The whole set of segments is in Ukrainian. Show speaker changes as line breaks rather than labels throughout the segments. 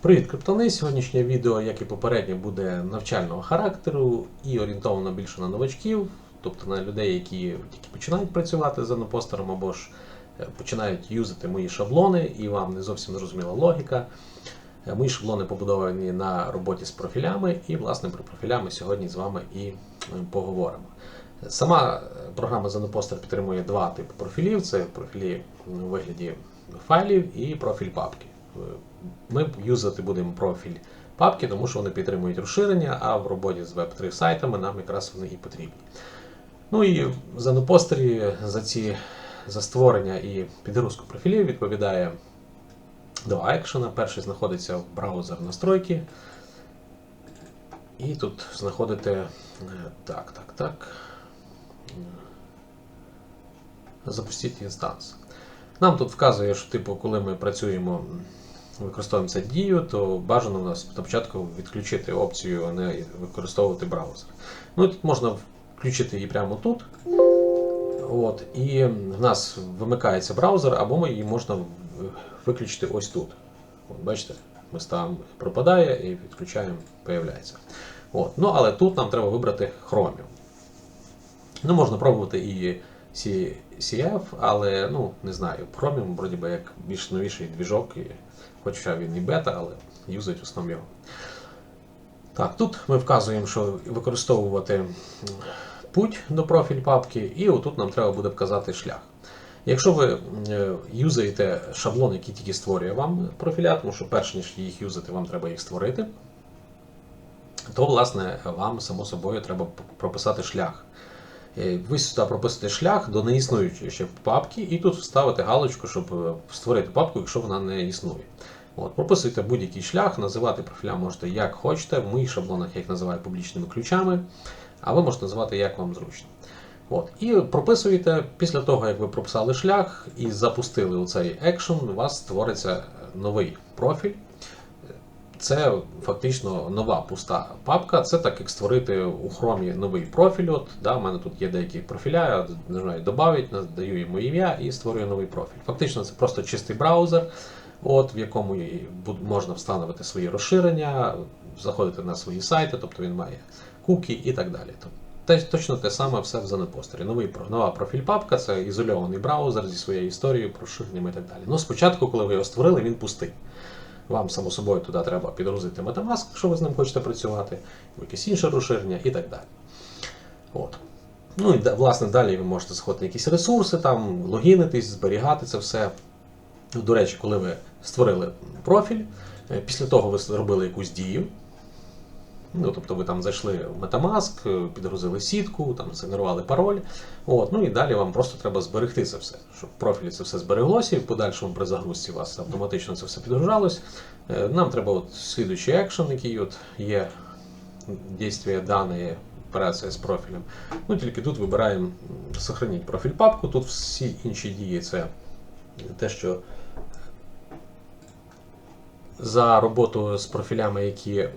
Привіт, криптони! Сьогоднішнє відео, як і попереднє, буде навчального характеру і орієнтовано більше на новачків, тобто на людей, які тільки починають працювати з анопостером або ж е, починають юзати мої шаблони, і вам не зовсім зрозуміла логіка. Е, Мої шаблони побудовані на роботі з профілями, і, власне, про профіля ми сьогодні з вами і е, поговоримо. Сама програма Zenopostер підтримує два типи профілів: це профілі у вигляді файлів і профіль папки. Е, Ми юзати будемо профіль папки, тому що вони підтримують розширення, а в роботі з Web3 сайтами нам якраз вони і потрібні. Ну і в Zenopostері за ці за створення і підгрузку профілів відповідає два екшена. Перший знаходиться в браузер настройки. І тут знаходите е, так, так, так. Запустіть інстанс. Нам тут вказує, що типу, коли ми працюємо, використовуємо цю дію, то бажано у нас на початку відключити опцію а не використовувати браузер. Ну і тут можна включити її прямо тут. От, і в нас вимикається браузер, або ми її можна виключити ось тут. От, бачите, ми ставимо пропадає і відключаємо, появляється. От, ну, але тут нам треба вибрати Chromium. Ну, можна пробувати і CF, але ну, не знаю, Chromium вроді би як більш новіший двіжок, і, хоча він і бета, але юзають в основному його. Так, тут ми вказуємо, що використовувати путь до профіль папки, і отут нам треба буде вказати шлях. Якщо ви е, юзаєте шаблон, який тільки створює вам профіля, тому що перш ніж їх юзати, вам треба їх створити, то, власне, вам само собою треба прописати шлях. Е, Ви сюди прописуєте шлях до неіснуючої ще папки, і тут вставити галочку, щоб е, створити папку, якщо вона не існує. От, прописуйте будь-який шлях, називати профіля можете як хочете. В моїх шаблонах я їх називаю публічними ключами, а ви можете називати як вам зручно. От. І прописуєте, після того, як ви прописали шлях і запустили цей екшен, у вас створиться новий профіль. Це фактично нова пуста папка. Це так як створити у хромі новий профіль. От, да, у мене тут є деякі профіля, я нажимаю «Добавить», надаю йому ім'я і створюю новий профіль. Фактично, це просто чистий браузер, от, в якому можна встановити свої розширення, заходити на свої сайти, тобто він має куки і так далі. Точно те саме все в Занепостері. Новий нова профіль папка це ізольований браузер зі своєю історією, розширеннями і так далі. Ну, спочатку, коли ви його створили, він пустий. Вам, само собою, туди треба підгрузити Metamask, якщо ви з ним хочете працювати, якесь інше розширення і так далі. От. Ну і власне далі ви можете заходити якісь ресурси, там, логінитись, зберігати це все. До речі, коли ви створили профіль, е, після того ви зробили якусь дію. Ну, тобто ви там зайшли в Metamask, е, підгрузили сітку, там згенерували пароль. От, ну і далі вам просто треба зберегти це все, щоб в профілі це все збереглося, і в подальшому при загрузці вас автоматично це все підгружалось. Е, Нам треба от слідуючий екшен, який от є дійствие даної операція з профілем. Ну тільки тут вибираємо сохраніть профіль папку. Тут всі інші дії це те, що за роботу з профілями, які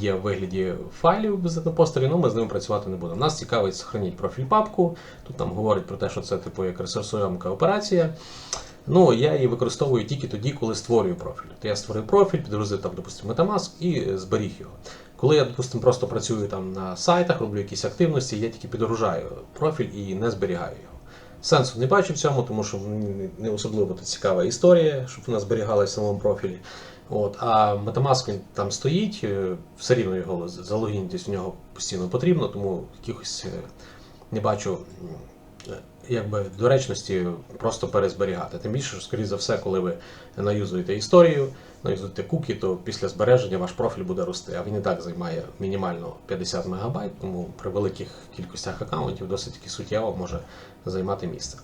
є в вигляді файлів в Zetapostері, ну ми з ними працювати не будемо. Нас цікавить сохраніть профіль папку. Тут там говорить про те, що це типу як ресурсоємка операція. Ну, я її використовую тільки тоді, коли створюю профіль. То я створив профіль, підгрузив там, допустимо, Metamask і зберіг його. Коли я, допустимо, просто працюю там на сайтах, роблю якісь активності, я тільки підгружаю профіль і не зберігаю його. Сенсу не бачу в цьому, тому що не особливо цікава історія, щоб вона зберігалася в самому профілі. От, а Metamask він там стоїть, е, все рівно його залогінитись в нього постійно потрібно, тому якихось е, не бачу е, якби доречності просто перезберігати. Тим більше, що, скоріше за все, коли ви наюзуєте історію, наюзуєте куки, то після збереження ваш профіль буде рости. А він і так займає мінімально 50 МБ, тому при великих кількостях аккаунтів досить таки суттєво може займати місце.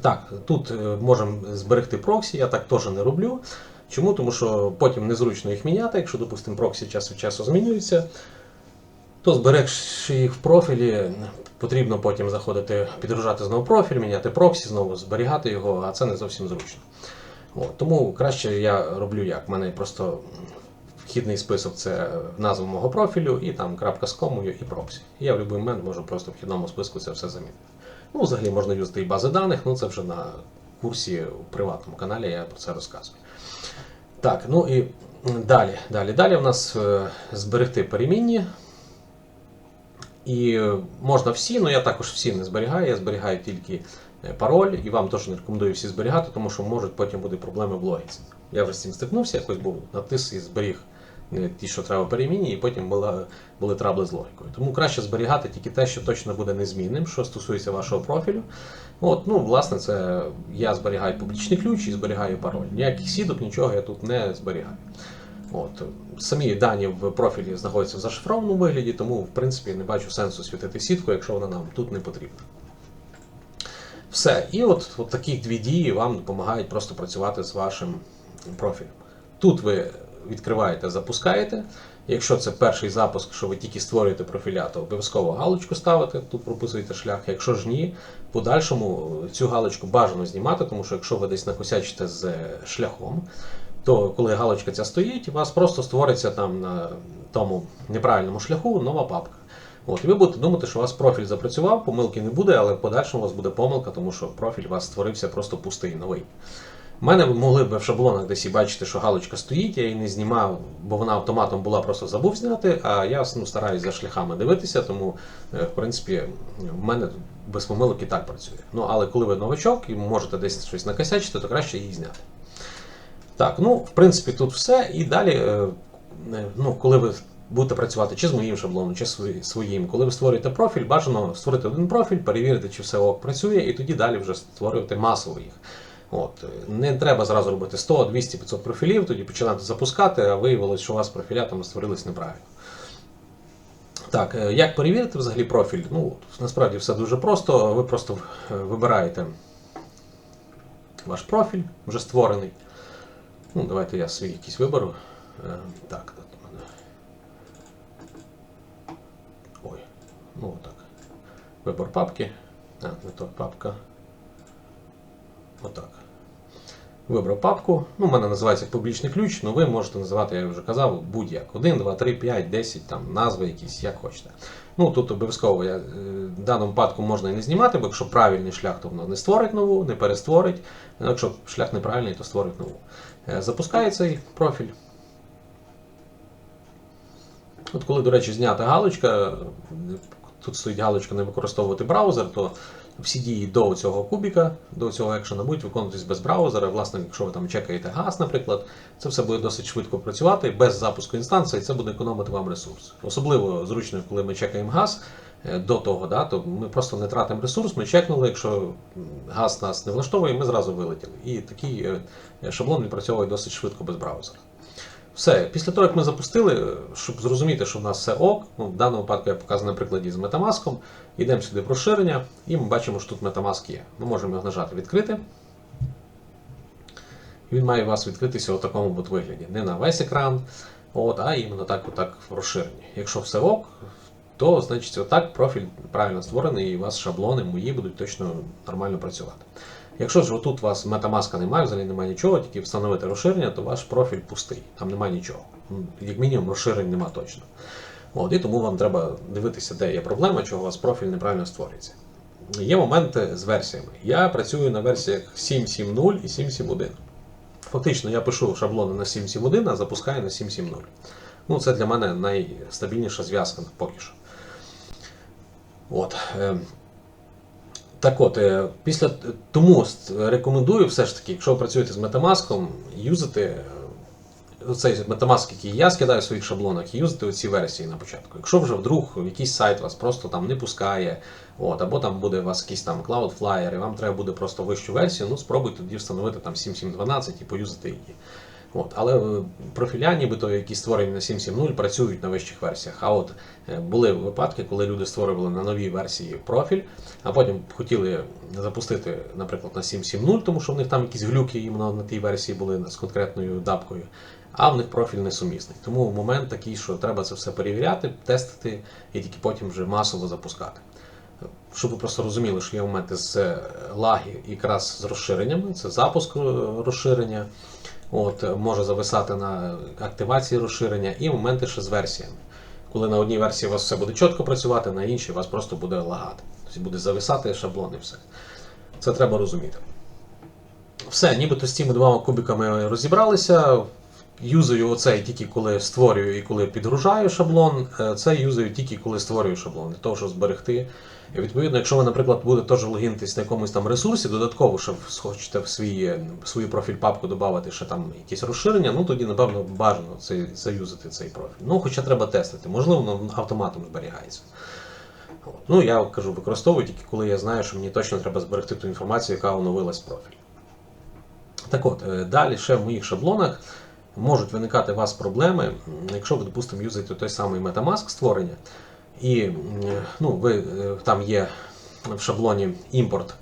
Так, тут можемо зберегти проксі, я так теж не роблю. Чому? Тому що потім незручно їх міняти, якщо, допустимо, проксі час від часу змінюються, то зберегши їх в профілі, потрібно потім заходити, підгружати знову профіль, міняти проксі, знову зберігати його, а це не зовсім зручно. От, тому краще я роблю як. У мене просто вхідний список це назва мого профілю, і там крапка з комою і проксі. Я в будь-який момент можу просто в вхідному списку це все замінити. Ну, взагалі можна юзати і бази даних, ну це вже на курсі у приватному каналі я про це розказую. Так, ну і далі. Далі, далі в нас е, зберегти перемінні. І можна всі, але я також всі не зберігаю, я зберігаю тільки е, пароль, і вам теж не рекомендую всі зберігати, тому що можуть потім бути проблеми в логіці. Я вже з цим стикнувся, якось був натис і зберіг ті, що треба перемінні, і потім була, були трабли з логікою. Тому краще зберігати тільки те, що точно буде незмінним, що стосується вашого профілю. От, ну, власне, це я зберігаю публічний ключ і зберігаю пароль. Ніяких сіток, нічого я тут не зберігаю. От. Самі дані в профілі знаходяться в зашифрованому вигляді, тому в принципі не бачу сенсу світити сітку, якщо вона нам тут не потрібна. Все. І от, от такі дві дії вам допомагають просто працювати з вашим профілем. Тут ви відкриваєте, запускаєте. Якщо це перший запуск, що ви тільки створюєте профіля, то обов'язково галочку ставите, тут прописуєте шлях. Якщо ж ні, подальшому цю галочку бажано знімати, тому що якщо ви десь накосячите з шляхом, то коли галочка ця стоїть, у вас просто створиться там на тому неправильному шляху нова папка. От, і ви будете думати, що у вас профіль запрацював, помилки не буде, але в подальшому у вас буде помилка, тому що профіль у вас створився просто пустий, новий. У мене могли б в шаблонах десь і бачити, що галочка стоїть, я її не знімав, бо вона автоматом була, просто забув зняти, а я ну, стараюсь за шляхами дивитися, тому, е, в принципі, в мене без помилок і так працює. Ну, але коли ви новачок і можете десь щось накосячити, то краще її зняти. Так, ну, в принципі, тут все. І далі, е, е, ну, коли ви будете працювати чи з моїм шаблоном, чи свої- своїм, коли ви створюєте профіль, бажано створити один профіль, перевірити, чи все ок працює, і тоді далі вже створювати масово їх. От. Не треба зразу робити 100, 200, 500 профілів, тоді починати запускати, а виявилось, що у вас профіля там створились неправильно. Так, е, як перевірити взагалі профіль? Ну, насправді все дуже просто. Ви просто е, вибираєте ваш профіль, вже створений. Ну, давайте я свій якийсь виберу. Е, Так, тут у мене. Ой, ну отак. Вибор папки. А, не то папка. Отак. Вибрав папку. Ну, у мене називається публічний ключ, але ви можете називати, я вже казав, будь-як. 1, 2, 3, 5, 10, там, назви якісь, як хочете. Ну, тут обов'язково я, е, в даному випадку можна і не знімати, бо якщо правильний шлях, то воно не створить нову, не перестворить. Ну, Якщо шлях неправильний, то створить нову. Е, Запускає цей профіль. От коли, до речі, знята галочка, тут стоїть галочка не використовувати браузер, то всі дії до цього кубіка, до цього екшена будуть виконуватись без браузера. Власне, якщо ви там чекаєте газ, наприклад, це все буде досить швидко працювати без запуску інстанції, це буде економити вам ресурс. Особливо зручно, коли ми чекаємо газ е, до того, да, то ми просто не тратимо ресурс, ми чекнули, якщо газ нас не влаштовує, ми зразу вилетіли. І такий е, шаблон відпрацьовує досить швидко без браузера. Все, після того, як ми запустили, щоб зрозуміти, що в нас все ок, ну, в даному випадку я показую на прикладі з Metamask, йдемо сюди в розширення, і ми бачимо, що тут Metamask є. Ми можемо його нажати відкрити. Він має у вас відкритися у такому от вигляді. Не на весь екран, от, а іменно так, отак в розширенні. Якщо все ок, то значить отак профіль правильно створений, і у вас шаблони мої будуть точно нормально працювати. Якщо ж отут у вас метамаска немає, взагалі немає нічого, тільки встановити розширення, то ваш профіль пустий, там немає нічого. Як мінімум розширень немає точно. От, і тому вам треба дивитися, де є проблема, чого у вас профіль неправильно створюється. Є моменти з версіями. Я працюю на версіях 7.7.0 і 7.7.1. Фактично, я пишу шаблони на 7.7.1, а запускаю на 7.7.0. Ну, це для мене найстабільніша зв'язка поки що. От. Так от, е, після тому рекомендую все ж таки, якщо ви працюєте з Metamask, юзати е, цей Metamask, який я скидаю в своїх шаблонах, юзати оці версії на початку. Якщо вже вдруг якийсь сайт вас просто там не пускає, от, або там буде у вас якийсь там Cloudflare, і вам треба буде просто вищу версію, ну спробуйте тоді встановити там 7.7.12 і поюзати її. От, але е, профіля, нібито, які створені на 7.7.0, працюють на вищих версіях. А от е, були випадки, коли люди створювали на новій версії профіль, а потім хотіли запустити, наприклад, на 7.7.0, тому що в них там якісь глюки іменно на тій версії були з конкретною дапкою, а в них профіль несумісний. Тому момент такий, що треба це все перевіряти, тестити і тільки потім вже масово запускати. Щоб ви просто розуміли, що є моменти з е, лаги якраз з розширеннями, це запуск розширення, от, е, може зависати на активації розширення, і моменти ще з версіями. Коли на одній версії у вас все буде чітко працювати, на іншій у вас просто буде лагати. Тобто буде зависати шаблон і все. Це треба розуміти. Все, нібито з цими двома кубиками розібралися. Юзаю оцей тільки коли створюю і коли підгружаю шаблон, е, це юзаю тільки коли створюю шаблон, для того, щоб зберегти. І відповідно, якщо ви, наприклад, будете теж логінитись на якомусь там ресурсі, додатково, що хочете в свій, в свою профіль папку додати ще там якісь розширення, ну тоді, напевно, бажано цей, заюзати цей профіль. Ну, хоча треба тестити, можливо, воно автоматом зберігається. Ну, я кажу, використовую тільки коли я знаю, що мені точно треба зберегти ту інформацію, яка оновилась в профіль. Так от, е, далі ще в моїх шаблонах можуть виникати у вас проблеми, якщо ви, допустимо, юзаєте той самий Metamask створення, і ну, ви, е, там є в шаблоні імпорт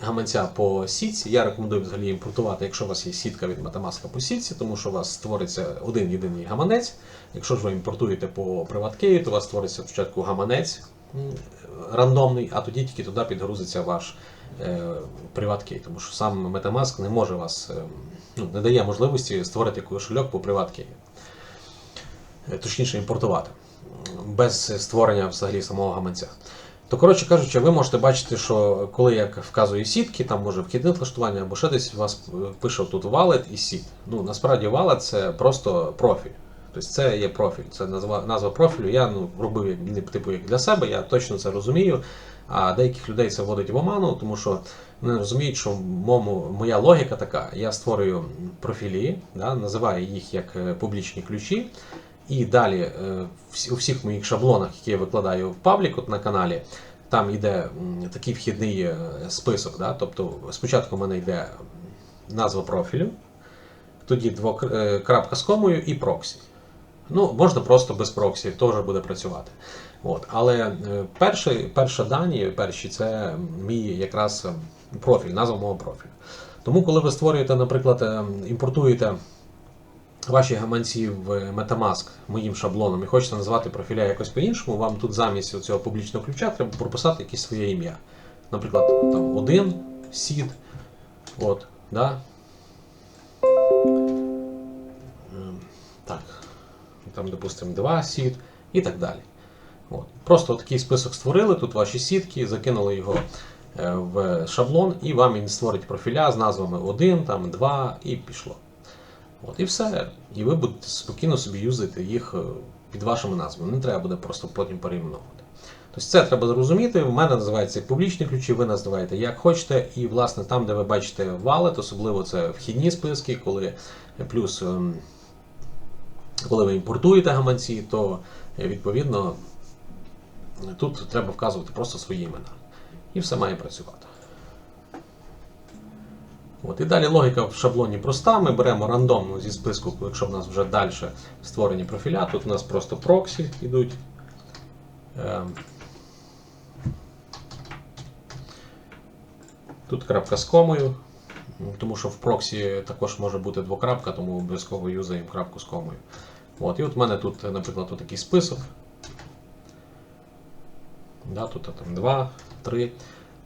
гаманця по сітці. Я рекомендую взагалі імпортувати, якщо у вас є сітка від Metamask по сітці, тому що у вас створиться один єдиний гаманець. Якщо ж ви імпортуєте по PrivatKey, то у вас створиться спочатку гаманець рандомний, а тоді тільки туди підгрузиться ваш PrivatKey, тому що сам Metamask не може вас, е, ну, не дає можливості створити кошельок по PrivatKey. Е, Точніше, імпортувати без створення взагалі самого гаманця. То, коротше кажучи, ви можете бачити, що коли я вказую сітки, там може вхідне налаштування або ще десь у вас е, пише тут wallet і сіт. Ну, насправді wallet це просто профіль. Тобто це є профіль, це назва, назва профілю. Я ну, робив типу, як для себе, я точно це розумію. А деяких людей це вводить в оману, тому що вони розуміють, що мому, моя логіка така: я створюю профілі, да, називаю їх як е, публічні ключі. І далі е, у всіх моїх шаблонах, які я викладаю в паблік от на каналі, там йде такий вхідний е, список. Да? Тобто спочатку в мене йде назва профілю, тоді крапка з комою і проксі. Ну, можна просто без проксі, теж буде працювати. От. Але перші, перша дані, перші це мій якраз е, профіль, назва мого профілю. Тому, коли ви створюєте, наприклад, е, імпортуєте ваші гаманці в Metamask моїм шаблоном і хочете назвати профіля якось по-іншому, вам тут замість цього публічного ключа треба прописати якесь своє ім'я. Наприклад, там один сід. От, да? Ем, Так. Там, допустимо, два сід і так далі. От. Просто такий список створили, тут ваші сітки, закинули його е, в шаблон, і вам він створить профіля з назвами 1, там, 2 і пішло. От і все. І ви будете спокійно собі юзати їх е, під вашими назвами. Не треба буде просто потім перейменовувати. Тобто це треба зрозуміти. В мене називається публічні ключі, ви називаєте як хочете. І, власне, там, де ви бачите валет, особливо це вхідні списки, коли плюс. Коли ви імпортуєте гаманці, то е, відповідно тут треба вказувати просто свої імена. І все має працювати. От, і далі логіка в шаблоні проста. Ми беремо рандомно зі списку, якщо в нас вже далі створені профіля. Тут у нас просто проксі йдуть. Ем. Тут крапка з комою, тому що в проксі також може бути двокрапка, тому обов'язково юзаємо крапку з комою. От, і от в мене тут, наприклад, тут такий список. Да, тут там 2, 3.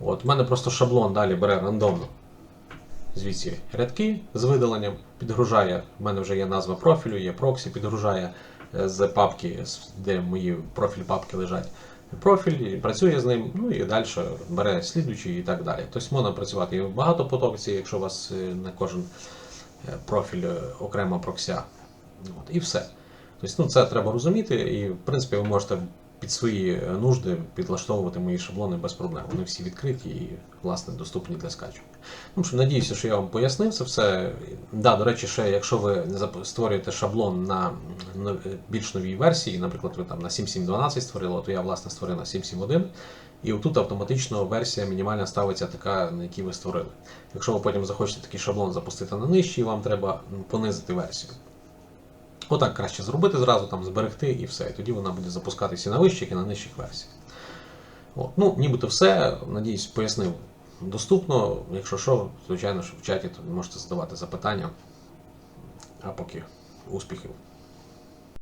От, в мене просто шаблон далі бере рандомно звідси рядки з видаленням, підгружає. В мене вже є назва профілю, є проксі, підгружає е, з папки, де мої профіль папки лежать. Профіль працює з ним, ну і далі бере слідуючий і так далі. Тобто можна працювати і в багатопотокці, якщо у вас е, на кожен е, профіль е, окрема прокся. От, і все. Тобто, ну, це треба розуміти, і в принципі ви можете під свої нужди підлаштовувати мої шаблони без проблем. Вони всі відкриті і, власне, доступні для скачування. Ну, що, надіюся, що я вам пояснив це все. Да, до речі, ще якщо ви створюєте шаблон на більш новій версії, наприклад, ви там на 7.7.12 створили, то я власне створив на 7.7.1. І отут автоматично версія мінімальна ставиться така, на якій ви створили. Якщо ви потім захочете такий шаблон запустити на нижчий, вам треба понизити версію. Отак краще зробити зразу, там зберегти і все. І тоді вона буде запускатися і на вищих, і на нижчих версіях. От. Ну, нібито все. Надіюсь, пояснив доступно. Якщо що, звичайно, що в чаті то можете задавати запитання. А поки успіхів.